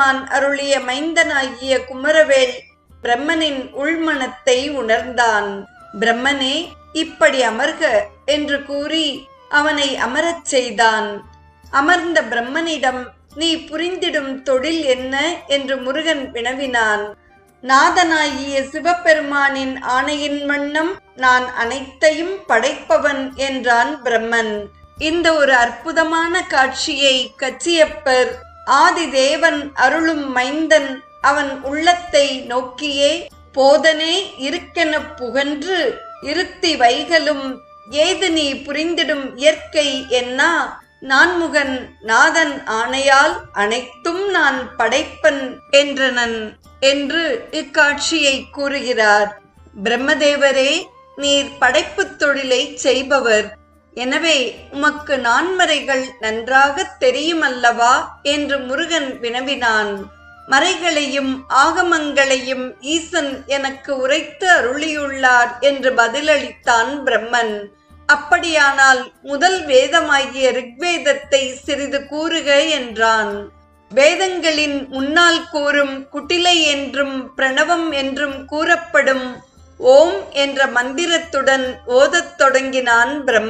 சிவபெருமான் அருளிய மைந்தனாகிய குமரவேல் பிரம்மனின் உள்மனத்தை உணர்ந்தான். பிரம்மனே இப்படி அமர்க என்று கூறி அவனை அமரச் செய்தான். அமர்ந்த பிரம்மனிடம் நீ புரிந்திடும் தொழில் என்ன என்று முருகன் வினவினான். நாதனாகிய சிவபெருமானின் ஆணையின் வண்ணம் நான் அனைத்தையும் படைப்பவன் என்றான் பிரம்மன். இந்த ஒரு அற்புதமான காட்சியை கச்சியப்பர் ஆதிதேவன் அருளும் மைந்தன் அவன் உள்ளத்தை நோக்கியே போதனே இருக்கெனப் புகன்று இருத்தி வைகலும் ஏது நீ புரிந்திடும் இயற்கை என்னா? நான்முகன் நாதன் ஆணையால் அனைத்தும் நான் படைப்பன் என்றனன் என்று இக்காட்சியை கூறுகிறார். பிரம்மதேவரே நீர் படைப்புத் தொழிலை செய்பவர். எனவே உமக்கு நான்மறைகள் நன்றாக தெரியுமல்லவா? என்று முருகன் வினவினான். மறைகளையும் ஆகமங்களையும் ஈசன் எனக்கு உரைத்து அருளியுள்ளார் என்று பதிலளித்தான் பிரம்மன். அப்படியானால் முதல் வேதமாகிய ரிக்வேதத்தை சிறிது கூறுக என்றான். வேதங்களின் முன்னால் கூறும் குட்டிலை என்றும் பிரணவம் என்றும் கூறப்படும் ஓம் என்ற மந்திரத்துடன் ஓதத் தொடங்கினான் பிரம்மன்.